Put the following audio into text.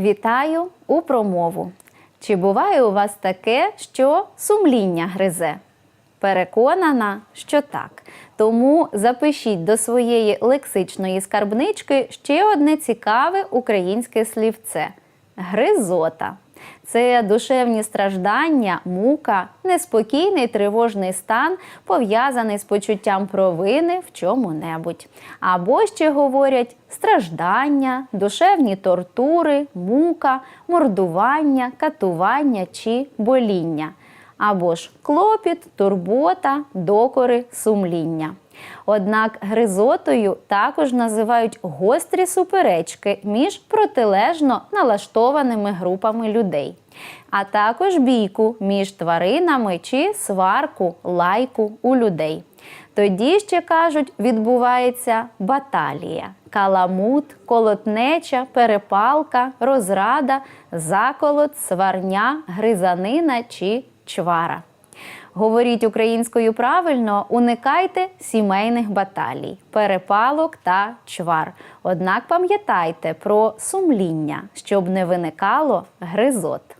Вітаю у промову. Чи буває у вас таке, що сумління гризе? Переконана, що так. Тому запишіть до своєї лексичної скарбнички ще одне цікаве українське слівце гризота. Це душевні страждання, мука, неспокійний тривожний стан, пов'язаний з почуттям провини в чому-небудь. Або ще говорять страждання, душевні тортури, мука, мордування, катування чи боління. Або ж клопіт, турбота, докори, сумління. Однак гризотою також називають гострі суперечки між протилежно налаштованими групами людей, а також бійку між тваринами чи сварку, лайку у людей. Тоді ще кажуть, відбувається баталія, каламут, колотнеча, перепалка, розрада, заколот, сварня, гризанина чи чвара. Говоріть українською правильно, уникайте сімейних баталій, перепалок та чвар. Однак пам'ятайте про сумління, щоб не виникало гризот.